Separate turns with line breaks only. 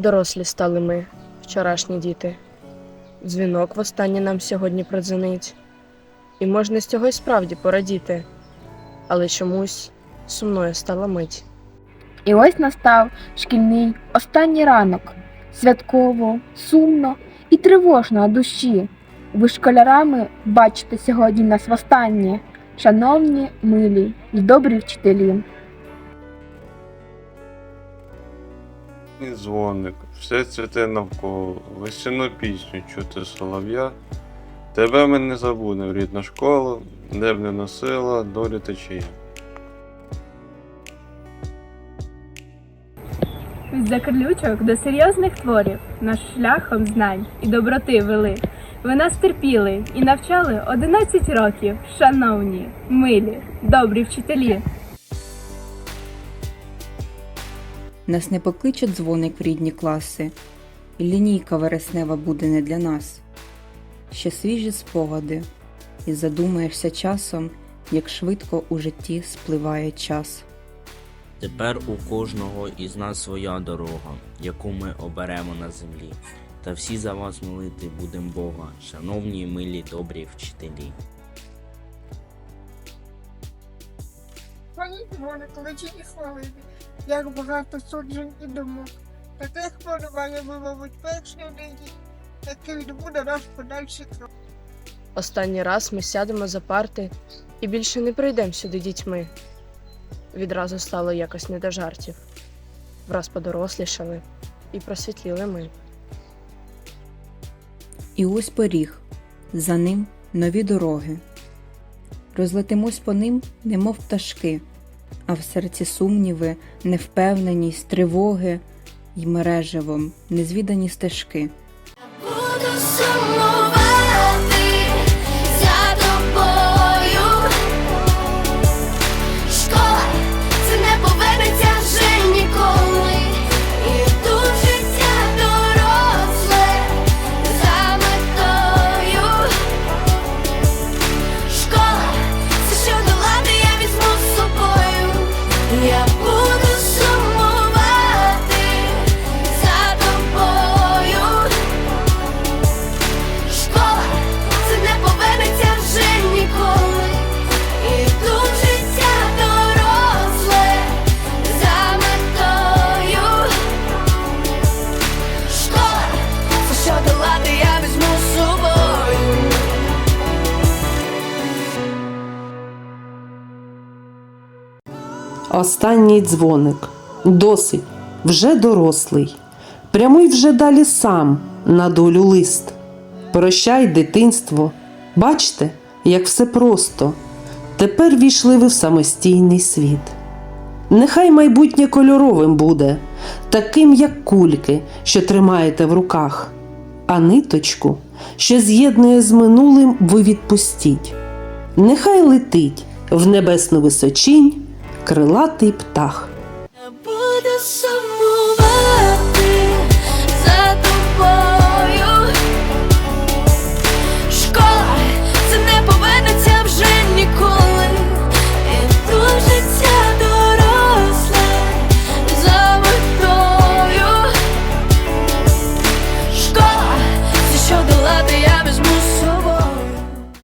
Дорослі стали ми, вчорашні діти. Дзвінок востаннє нам сьогодні продзвонить. І можна з цього й справді порадіти, але чомусь сумною стала мить.
І ось настав шкільний останній ранок. Святково, сумно і тривожно на душі. Ви школярами бачите сьогодні нас востаннє, шановні, милі й добрі вчителі.
І дзвоник, все цвіте навколо, весняну пісню чути солов'я. Тебе ми не забудем, рідна школа, де б не носила долі течія.
З закарлючок до серйозних творів наш шляхом знань і доброти вели. Ви нас терпіли і навчали 11 років, шановні, милі, добрі вчителі.
Нас не покличе дзвоник в рідні класи, і лінійка вереснева буде не для нас. Ще свіжі спогади, і задумаєшся часом, як швидко у житті спливає час.
Тепер у кожного із нас своя дорога, яку ми оберемо на землі. Та всі за вас молити будем Бога, шановні, милі, добрі вчителі.
Пані Івоне, кличені хвалини, як багато суджень і думок. Таких хвилювання ви, мабуть, перші нині, який відбуде наш подальший крок.
Останній раз ми сядемо за парти і більше не прийдемо сюди дітьми. Відразу стало якось не до жартів. Враз подорослішали і просвітліли ми.
І ось поріг, за ним нові дороги. Розлетимось по ним, немов пташки, а в серці сумніви, невпевненість, тривоги й мереживом незвідані стежки.
Буду сумувати
Останній дзвоник. Досить, вже дорослий. Прямуй вже далі сам на долю лист. Прощай, дитинство. Бачте, як все просто. Тепер війшли ви в самостійний світ. Нехай майбутнє кольоровим буде, таким, як кульки, що тримаєте в руках, а ниточку, що з'єднує з минулим, ви відпустіть. Нехай летить в небесну височінь крилатий птах.
Буде